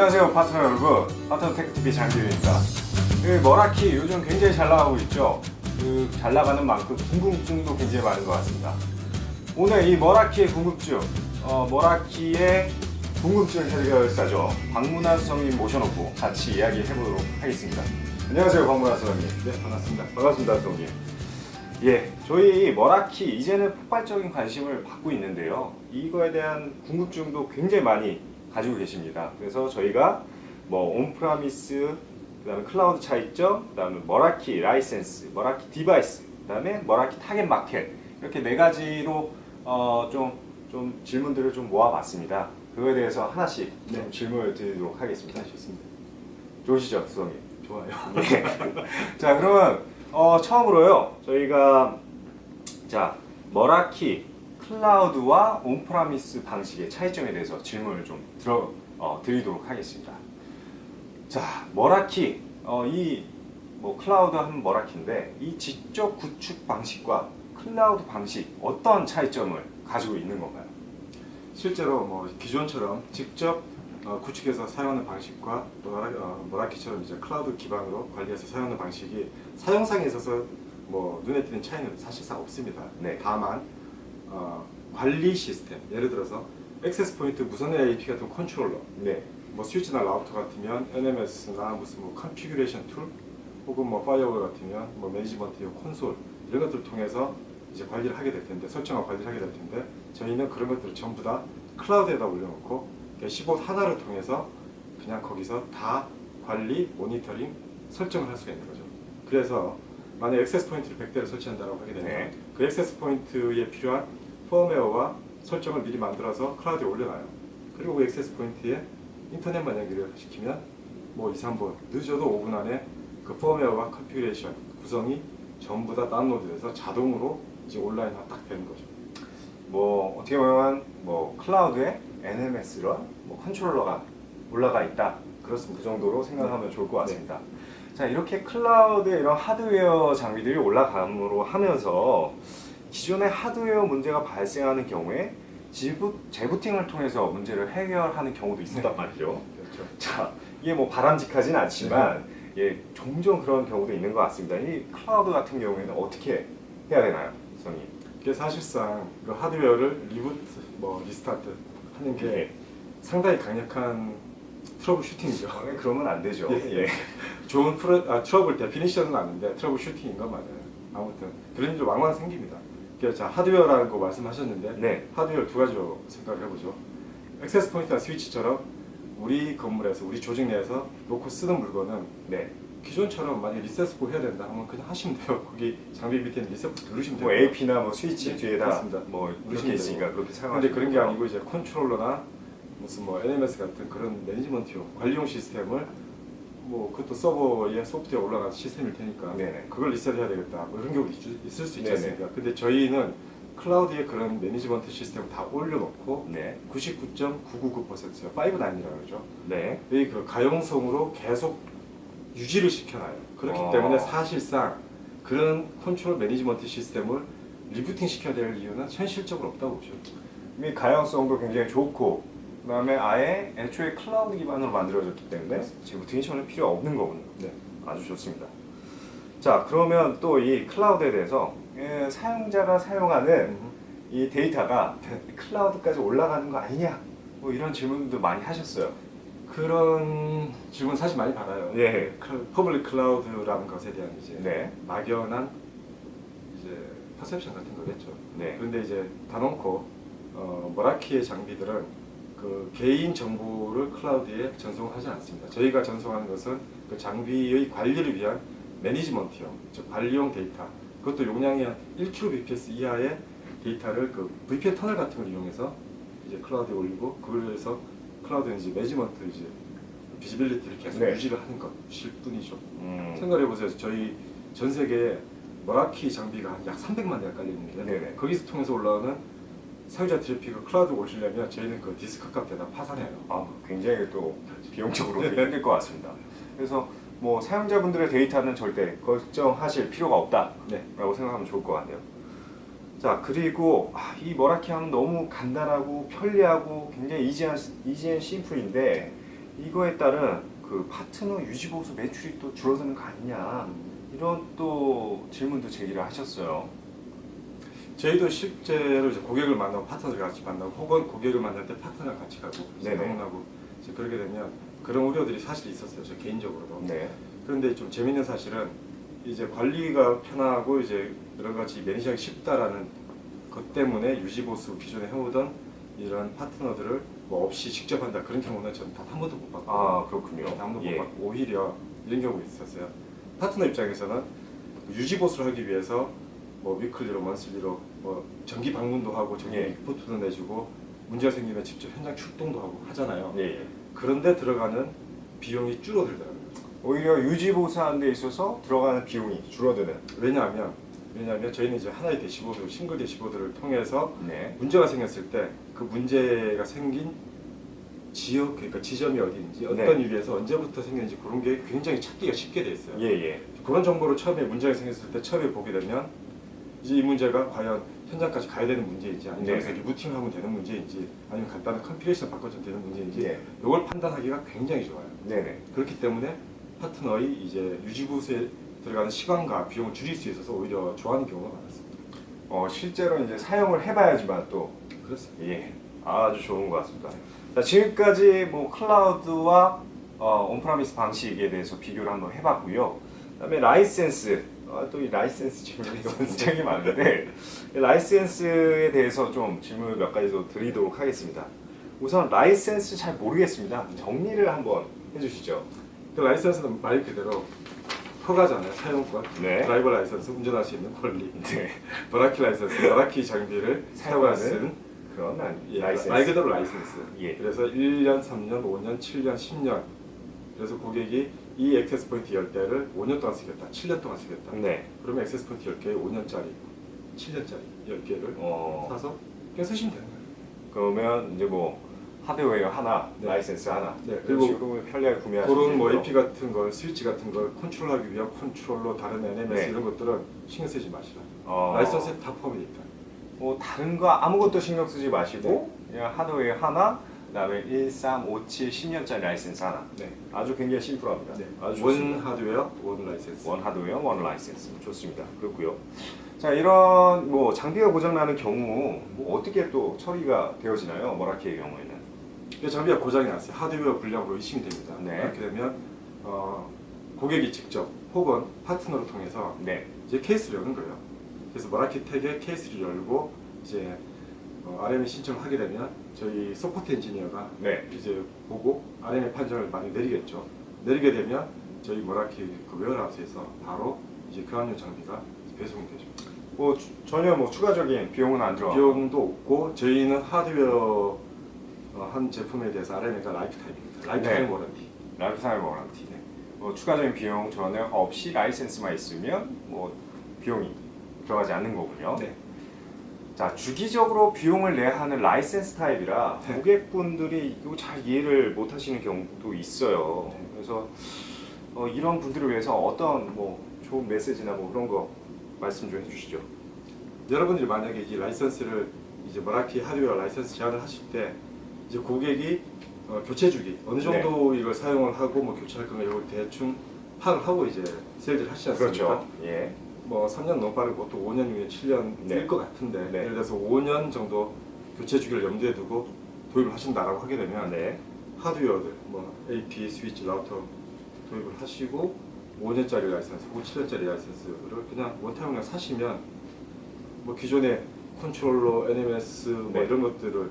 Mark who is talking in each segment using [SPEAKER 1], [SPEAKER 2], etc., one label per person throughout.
[SPEAKER 1] 안녕하세요 파트너 여러분. 파트너 테크TV 장기입니다. 그 머라키 요즘 굉장히 잘 나가고 있죠? 그 잘 나가는 만큼 궁금증도 굉장히 많은 것 같습니다. 오늘 이 머라키의 궁금증 어, 머라키의 궁금증 해결사죠. 박문환 수석님 모셔놓고 같이 이야기 해보도록 하겠습니다. 안녕하세요 박문환 수석님.
[SPEAKER 2] 네, 반갑습니다.
[SPEAKER 1] 반갑습니다 수석님. 예 저희 머라키 이제는 폭발적인 관심을 받고 있는데요. 이거에 대한 궁금증도 굉장히 많이 가지고 계십니다 그래서 저희가 뭐 온프라미스 그다음에 클라우드 차이점 그다음에 머라키 라이센스 머라키 디바이스 그다음에 머라키 타겟 마켓 이렇게 네 가지로 어좀 좀 질문들을 좀 모아봤습니다 그거에 대해서 하나씩 좀
[SPEAKER 2] 네.
[SPEAKER 1] 질문을 드리도록 하겠습니다
[SPEAKER 2] 좋습니다.
[SPEAKER 1] 좋으시죠 수석님
[SPEAKER 2] 좋아요.
[SPEAKER 1] 예. 자 그러면 어, 처음으로요 저희가 자 머라키 클라우드와 온프라미스 방식의 차이점에 대해서 질문을 좀 들어 어, 드리도록 하겠습니다. 자 머라키 어, 이뭐 클라우드 하면 머라키인데 이 직접 구축 방식과 클라우드 방식 어떤 차이점을 가지고 있는 건가요?
[SPEAKER 2] 실제로 뭐 기존처럼 직접 어, 구축해서 사용하는 방식과 또 머라, 어, 머라키처럼 이제 클라우드 기반으로 관리해서 사용하는 방식이 사용상에 있어서 뭐 눈에 띄는 차이는 사실상 없습니다.
[SPEAKER 1] 네.
[SPEAKER 2] 다만 어, 관리 시스템 예를 들어서 액세스 포인트 무선 AP 같은 컨트롤러
[SPEAKER 1] 네.
[SPEAKER 2] 뭐 스위치나 라우터 같으면 NMS나 무슨 뭐 컨피규레이션 툴 혹은 뭐 파이어월 같으면 뭐 매니지먼트 콘솔 이런 것들을 통해서 이제 관리를 하게 될 텐데 설정하고 관리를 하게 될 텐데 저희는 그런 것들을 전부 다 클라우드에다 올려놓고 대시보드 하나를 통해서 그냥 거기서 다 관리, 모니터링, 설정을 할 수가 있는 거죠. 그래서 만약 액세스 포인트를 100대를 설치한다고 하게 되면
[SPEAKER 1] 네.
[SPEAKER 2] 그 액세스 포인트에 필요한 펌웨어와 설정을 미리 만들어서 클라우드에 올려놔요. 그리고 그 액세스 포인트에 인터넷만 연결을 시키면 뭐 2, 3분 늦어도 5분 안에 그 펌웨어와 컨피그레이션 구성이 전부 다 다운로드돼서 자동으로 이제 온라인화 딱 되는 거죠.
[SPEAKER 1] 뭐 어떻게 보면 뭐 클라우드에 NMS랑 뭐 컨트롤러가 올라가 있다. 그렇습니다. 그 정도로 생각하면 좋을 것 같습니다. 자 이렇게 클라우드에 이런 하드웨어 장비들이 올라감으로 하면서 기존의 하드웨어 문제가 발생하는 경우에 지부, 재부팅을 통해서 문제를 해결하는 경우도 있었단 말이죠.
[SPEAKER 2] 그렇죠.
[SPEAKER 1] 자 이게 뭐 바람직하진 않지만 예 종종 그런 경우도 있는 것 같습니다. 이 클라우드 같은 경우에는 어떻게 해야 되나요, 성님?
[SPEAKER 2] 이게 사실상 그 하드웨어를 리부트, 뭐 리스타트 하는 게
[SPEAKER 1] 예.
[SPEAKER 2] 상당히 강력한 트러블 슈팅이죠.
[SPEAKER 1] 아, 그러면 안 되죠.
[SPEAKER 2] 예, 예. 좋은 프로, 아, 트러블 데피니션은 아닌데 트러블 슈팅인 건 맞아요. 아무튼 그런 일이 왕왕 생깁니다. 그래서 자 하드웨어라는 거 말씀하셨는데
[SPEAKER 1] 네.
[SPEAKER 2] 하드웨어 두 가지로 생각을 해보죠. 액세스 포인트나 스위치처럼 우리 건물에서 우리 조직 내에서 놓고 쓰는 물건은
[SPEAKER 1] 네.
[SPEAKER 2] 기존처럼 만약 리셋스포 해야 된다 하면 그냥 하시면 돼요. 거기 장비 밑에 리셋포 누르시면 돼요.
[SPEAKER 1] 뭐 AP나 뭐 스위치
[SPEAKER 2] 네,
[SPEAKER 1] 뒤에다
[SPEAKER 2] 그렇습니다.
[SPEAKER 1] 뭐 이렇게
[SPEAKER 2] 누르시면
[SPEAKER 1] 있으니까. 그렇게 사용하시면
[SPEAKER 2] 근데 그런 게. 아니고 이제 컨트롤러나 무슨 뭐 NMS 같은 그런 매니지먼트용 관리용 시스템을 뭐 그것도 서버에 소프트웨어 올라간 시스템일 테니까
[SPEAKER 1] 네네.
[SPEAKER 2] 그걸 리셋해야 되겠다 뭐 이런 경우도 있, 있을 수 있지. 않습니까? 근데 저희는 클라우드에 그런 매니지먼트 시스템을 다 올려놓고
[SPEAKER 1] 네.
[SPEAKER 2] 99.999%요. 5.9이라고 그러죠.
[SPEAKER 1] 네.
[SPEAKER 2] 이그 가용성으로 계속 유지를 시켜놔요. 그렇기
[SPEAKER 1] 어.
[SPEAKER 2] 때문에 사실상 그런 컨트롤 매니지먼트 시스템을 리부팅 시켜야 될 이유는 현실적으로 없다고 보죠.
[SPEAKER 1] 이 가용성도 굉장히 좋고 그다음에 아예 애초에 클라우드 기반으로 만들어졌기 때문에 재부팅이 전혀 필요 없는 거군요.
[SPEAKER 2] 네.
[SPEAKER 1] 아주 좋습니다. 자 그러면 또 이 클라우드에 대해서 예, 사용자가 사용하는 이 데이터가 클라우드까지 올라가는 거 아니냐 뭐 이런 질문도 많이 하셨어요.
[SPEAKER 2] 그런 질문 사실 많이 받아요.
[SPEAKER 1] 예.
[SPEAKER 2] 클- 퍼블릭 클라우드라는 것에 대한 이제
[SPEAKER 1] 네.
[SPEAKER 2] 막연한 이제 퍼셉션 같은 거겠죠.
[SPEAKER 1] 네.
[SPEAKER 2] 그런데 이제 단언코 어, 머라키의 장비들은 그 개인 정보를 클라우드에 전송하지 않습니다. 저희가 전송하는 것은 그 장비의 관리를 위한 매니지먼트용, 즉 관리용 데이터. 그것도 용량이 한 1kbps 이하의 데이터를 그 VPN 터널 같은 걸 이용해서 이제 클라우드에 올리고 그걸 해서 클라우드는 이제 매니지먼트 이제 비지빌리티를 계속
[SPEAKER 1] 네.
[SPEAKER 2] 유지를 하는 것일 뿐이죠.
[SPEAKER 1] 음,
[SPEAKER 2] 생각해 보세요. 저희 전 세계에 머라키 장비가 약 300만 대가 깔려 있는데
[SPEAKER 1] 네네.
[SPEAKER 2] 거기서 통해서 올라오는 사용자 트래픽을 클라우드 올리려면 저희는 그 디스크 값에다 파산해요.
[SPEAKER 1] 아, 굉장히 또 비용적으로 힘들 것 같습니다. 그래서 뭐 사용자분들의 데이터는 절대 걱정하실 필요가 없다라고
[SPEAKER 2] 네.
[SPEAKER 1] 생각하면 좋을 것 같네요. 자 그리고 아, 이 머라키 하면 너무 간단하고 편리하고 굉장히 이지한 이지한 심플인데 이거에 따른 그 파트너 유지 보수 매출이 또 줄어드는 거 아니냐 이런 또 질문도 제기를 하셨어요.
[SPEAKER 2] 저희도 실제로 이제 고객을 만나고 파트너를 같이 만나고 혹은 고객을 만날 때 파트너를 같이 가고
[SPEAKER 1] 네네.
[SPEAKER 2] 방문하고 이제 그러게 되면 그런 우려들이 사실 있었어요. 저 개인적으로도.
[SPEAKER 1] 네.
[SPEAKER 2] 그런데 좀 재밌는 사실은 이제 관리가 편하고 이제 여러 가지 매니저하기 쉽다라는 것 때문에 유지 보수 기존에 해오던 이런 파트너들을 뭐 없이 직접 한다 그런 경우는 저는 단 한 번도 못 봤고
[SPEAKER 1] 아 그렇군요.
[SPEAKER 2] 한 번도
[SPEAKER 1] 예.
[SPEAKER 2] 못 봤고 오히려 이런 경우가 있었어요. 파트너 입장에서는 유지 보수를 하기 위해서 뭐 위클리로 먼슬리로 뭐 정기 방문도 하고 정기
[SPEAKER 1] 예.
[SPEAKER 2] 리포트도 내주고 문제가 생기면 직접 현장 출동도 하고 하잖아요.
[SPEAKER 1] 예, 예.
[SPEAKER 2] 그런데 들어가는 비용이 줄어들더라고요.
[SPEAKER 1] 오히려 유지 보수하는 데 있어서 들어가는 비용이 줄어드는.
[SPEAKER 2] 왜냐하면 왜냐하면 저희는 이제 하나의 대시보드, 싱글 대시보드를 통해서
[SPEAKER 1] 네.
[SPEAKER 2] 문제가 생겼을 때 그 문제가 생긴 지역 그러니까 지점이 어디인지 어떤
[SPEAKER 1] 네.
[SPEAKER 2] 이유에서 언제부터 생겼는지 그런 게 굉장히 찾기가 쉽게 돼 있어요.
[SPEAKER 1] 예, 예.
[SPEAKER 2] 그런 정보를 처음에 문제가 생겼을 때 처음에 보게 되면 이제 이 문제가 과연 현장까지 가야 되는 문제인지 아니면
[SPEAKER 1] 네.
[SPEAKER 2] 여기서 루팅하면 되는 문제인지 아니면 간단한 컴피레이션 바꿔주면 되는 문제인지
[SPEAKER 1] 네.
[SPEAKER 2] 이걸 판단하기가 굉장히 좋아요.
[SPEAKER 1] 네네.
[SPEAKER 2] 그렇기 때문에 파트너의 이제 유지부수에 들어가는 시간과 비용을 줄일 수 있어서 오히려 좋아하는 경우가 많았습니다.
[SPEAKER 1] 어, 실제로 이제 사용을 해봐야지만 또
[SPEAKER 2] 그렇습니다.
[SPEAKER 1] 예, 아주 좋은 것 같습니다. 자, 지금까지 뭐 클라우드와 어, 온프라미스 방식에 대해서 비교를 한번 해봤고요. 그다음에 라이센스, 아, 또 이 라이센스 질문이 굉장히 많은데 이 라이센스에 대해서 좀 질문을 몇 가지 더 드리도록 하겠습니다. 우선 라이센스 잘 모르겠습니다. 정리를 한번 해주시죠.
[SPEAKER 2] 그 라이센스는 말 그대로 허가잖아요. 사용권,
[SPEAKER 1] 네.
[SPEAKER 2] 드라이버 라이센스, 운전할 수 있는 권리,
[SPEAKER 1] 네,
[SPEAKER 2] 버라키 라이센스, 버라키 장비를 사용할 수 있는
[SPEAKER 1] 그런 란-
[SPEAKER 2] 예,
[SPEAKER 1] 라이센스.
[SPEAKER 2] 말 그대로 라이센스.
[SPEAKER 1] 예.
[SPEAKER 2] 그래서 1년, 3년, 5년, 7년, 10년. 그래서 고객이 이 액세스 포인트 10개를 5년 동안 쓰겠다, 7년 동안 쓰겠다.
[SPEAKER 1] 네.
[SPEAKER 2] 그러면 액세스 포인트 10개에 5년짜리, 7년짜리 10개를
[SPEAKER 1] 어,
[SPEAKER 2] 사서 그냥 쓰시면 되는 거예요.
[SPEAKER 1] 그러면 이제 뭐 하드웨어 하나,
[SPEAKER 2] 네.
[SPEAKER 1] 라이센스 하나.
[SPEAKER 2] 네,
[SPEAKER 1] 그리고
[SPEAKER 2] 그리고
[SPEAKER 1] 편리하게 구매하실 수
[SPEAKER 2] 그런 뭐
[SPEAKER 1] 있고요.
[SPEAKER 2] AP 같은 걸, 스위치 같은 걸 컨트롤하기 위한 컨트롤러, 다른 NMS
[SPEAKER 1] 네.
[SPEAKER 2] 이런 것들은 신경 쓰지 마시라.
[SPEAKER 1] 어,
[SPEAKER 2] 라이선스에 다 포함이 돼 있다.
[SPEAKER 1] 뭐 다른 거 아무것도 신경 쓰지 마시고 그냥 하드웨어 하나, 그다음에 1, 3, 5, 7, 10년짜리 라이센스 하나.
[SPEAKER 2] 네.
[SPEAKER 1] 아주 굉장히 심플합니다.
[SPEAKER 2] 네.
[SPEAKER 1] 아주
[SPEAKER 2] 원
[SPEAKER 1] 좋습니다.
[SPEAKER 2] 하드웨어, 원 라이센스.
[SPEAKER 1] 원 하드웨어, 원 라이센스. 좋습니다. 그렇고요. 자 이런 뭐 장비가 고장 나는 경우 뭐 어떻게 또 처리가 되어지나요? 머라키의 경우에는.
[SPEAKER 2] 이 장비가 고장이 났어요. 하드웨어 불량으로 의심이 됩니다.
[SPEAKER 1] 네.
[SPEAKER 2] 그렇게 되면 어, 고객이 직접 혹은 파트너를 통해서
[SPEAKER 1] 네.
[SPEAKER 2] 이제 케이스를 여는 거예요. 그래서 머라키텍에 케이스를 열고 이제 어, RM에 신청을 하게 되면 저희 서포트 엔지니어가
[SPEAKER 1] 네.
[SPEAKER 2] 이제 보고 RM의 판정을 많이 내리겠죠. 내리게 되면 저희 머라키 그 웨어하우스에서 바로 이제 교환용 장비가 배송이 되죠.
[SPEAKER 1] 뭐 주- 전혀 뭐 추가적인 비용은 안 들어.
[SPEAKER 2] 비용도 없고 저희는 하드웨어 어, 한 제품에 대해서 RM가 라이프타임입니다. 라이프타임
[SPEAKER 1] 네.
[SPEAKER 2] 워런티.
[SPEAKER 1] 라이프타임 워런티. 뭐 추가적인 비용 전혀 없이 라이센스만 있으면 뭐 비용이 들어가지 않는 거군요.
[SPEAKER 2] 네.
[SPEAKER 1] 자 주기적으로 비용을 내야 하는 라이센스 타입이라
[SPEAKER 2] 네.
[SPEAKER 1] 고객분들이 이거 잘 이해를 못 하시는 경우도 있어요.
[SPEAKER 2] 네.
[SPEAKER 1] 그래서 어, 이런 분들을 위해서 어떤 뭐 좋은 메시지나 뭐 그런 거 말씀 좀 해주시죠.
[SPEAKER 2] 여러분들이 만약에 이 라이선스를 이제 머라키 하드웨어 라이선스 제안을 하실 때 이제 고객이 어, 교체 주기 어느 정도 이걸 사용을 하고 뭐 교체할 건가 이걸 대충 파악을 하고 이제 세일즈를 하시지 않습니까?
[SPEAKER 1] 그렇죠. 예.
[SPEAKER 2] 뭐 3년 너무 빠르고 또 5년, 6년, 7년일
[SPEAKER 1] 네.
[SPEAKER 2] 것 같은데
[SPEAKER 1] 네.
[SPEAKER 2] 예를 들어서 5년 정도 교체 주기를 염두에 두고 도입을 하신다라고 하게 되면
[SPEAKER 1] 네.
[SPEAKER 2] 하드웨어들 뭐 AP, 스위치, 라우터 도입을 하시고 5년짜리 라이선스 혹은 7년짜리 라이선스를 그냥 원타임으로 사시면 뭐 기존의 컨트롤러, NMS 뭐
[SPEAKER 1] 네.
[SPEAKER 2] 이런 것들을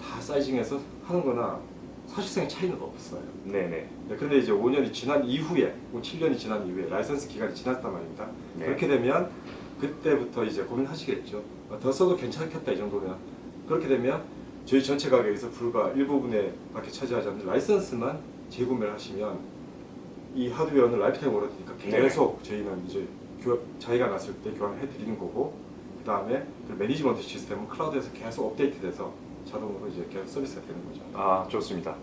[SPEAKER 2] 다 사이징해서 하는 거나 사실상의 차이는 없어요.
[SPEAKER 1] 네네.
[SPEAKER 2] 네, 근데 이제 5년이 지난 이후에, 혹은 7년이 지난 이후에 라이선스 기간이 지났단 말입니다.
[SPEAKER 1] 네.
[SPEAKER 2] 그렇게 되면 그때부터 이제 고민하시겠죠. 어, 더 써도 괜찮겠다 이 정도면. 그렇게 되면 저희 전체 가격에서 불과 일부분에 밖에 차지하지 않는 라이선스만 재구매를 하시면 이 하드웨어는 라이프타임 워런티니까
[SPEAKER 1] 네.
[SPEAKER 2] 계속 저희는 이제 교, 자기가 났을 때 교환해 드리는 거고 그 다음에 그 매니지먼트 시스템은 클라우드에서 계속 업데이트돼서 자동으로 이제 계속 서비스가 되는 거죠.
[SPEAKER 1] 아 좋습니다.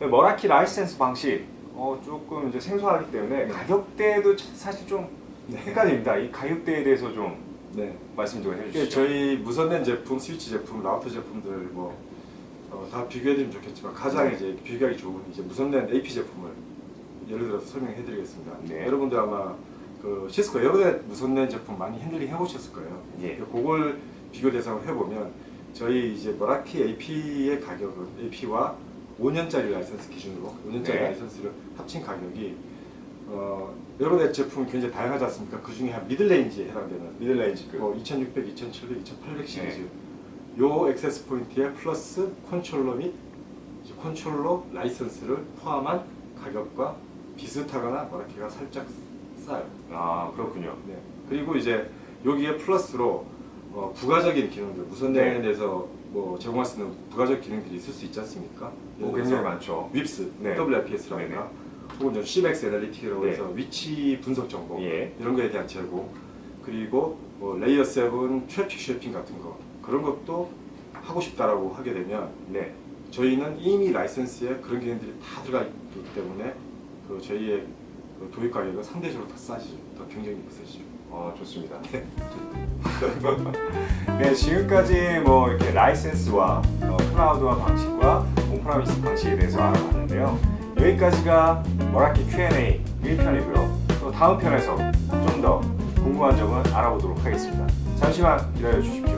[SPEAKER 1] 머라키 라이센스 방식 어, 조금 이제 생소하기 때문에
[SPEAKER 2] 네.
[SPEAKER 1] 가격대도 차- 사실 좀 헷갈립니다. 이 가격대에 대해서 좀
[SPEAKER 2] 네.
[SPEAKER 1] 말씀 좀 해주시죠.
[SPEAKER 2] 저희 무선랜 제품, 스위치 제품, 라우터 제품들 뭐 어, 다 비교해드리면 좋겠지만 가장 이제 비교하기 좋은 이제 무선랜 AP 제품을 예를 들어서 설명해드리겠습니다.
[SPEAKER 1] 네.
[SPEAKER 2] 여러분들 아마 그 시스코 여러 대 무선랜 제품 많이 핸들링 해보셨을 거예요.
[SPEAKER 1] 예.
[SPEAKER 2] 그걸 비교 대상으로 해보면 저희 이제 머라키 AP의 가격은 AP와 5년짜리 라이선스 기준으로 5년짜리
[SPEAKER 1] 네.
[SPEAKER 2] 라이선스를 합친 가격이 어, 여러 대 제품이 굉장히 다양하지 않습니까? 그 중에 한 미들레인지에 해당되는
[SPEAKER 1] 미들레인지 급.
[SPEAKER 2] 뭐 2600, 2700, 2800 시리즈
[SPEAKER 1] 네.
[SPEAKER 2] 요 액세스 포인트에 플러스 컨트롤러 및 컨트롤러 라이선스를 포함한 가격과 비슷하거나 머라키가 살짝 싸요.
[SPEAKER 1] 아 그렇군요.
[SPEAKER 2] 네. 그리고 이제 여기에 플러스로 어, 부가적인 기능들 무선랜에서 뭐 제공할 수 있는 부가적 기능들이 있을 수 있지 않습니까?
[SPEAKER 1] 뭐
[SPEAKER 2] 예를
[SPEAKER 1] 굉장히
[SPEAKER 2] 들어서
[SPEAKER 1] 많죠.
[SPEAKER 2] 윕스,
[SPEAKER 1] 네.
[SPEAKER 2] WRPS라든가 혹은 좀 CMX 애널리틱이라고
[SPEAKER 1] 네.
[SPEAKER 2] 해서 위치 분석 정보
[SPEAKER 1] 예.
[SPEAKER 2] 이런 거에 대한 제공 그리고 뭐 레이어 7 트래픽 쉐핑 같은 거 그런 것도 하고 싶다라고 하게 되면
[SPEAKER 1] 네.
[SPEAKER 2] 저희는 이미 라이센스에 그런 기능들이 다 들어가 있기 때문에 그 저희의 그 도입 가격은 상대적으로 더 싸지죠. 더 경쟁력이 있으시죠.
[SPEAKER 1] 어 좋습니다. 네 지금까지 뭐 이렇게 라이센스와 어, 클라우드화 방식과 온프라미스 방식에 대해서 알아봤는데요. 여기까지가 머라키 Q&A 1편이고요. 또 다음 편에서 좀 더 궁금한 점은 알아보도록 하겠습니다. 잠시만 기다려 주십시오.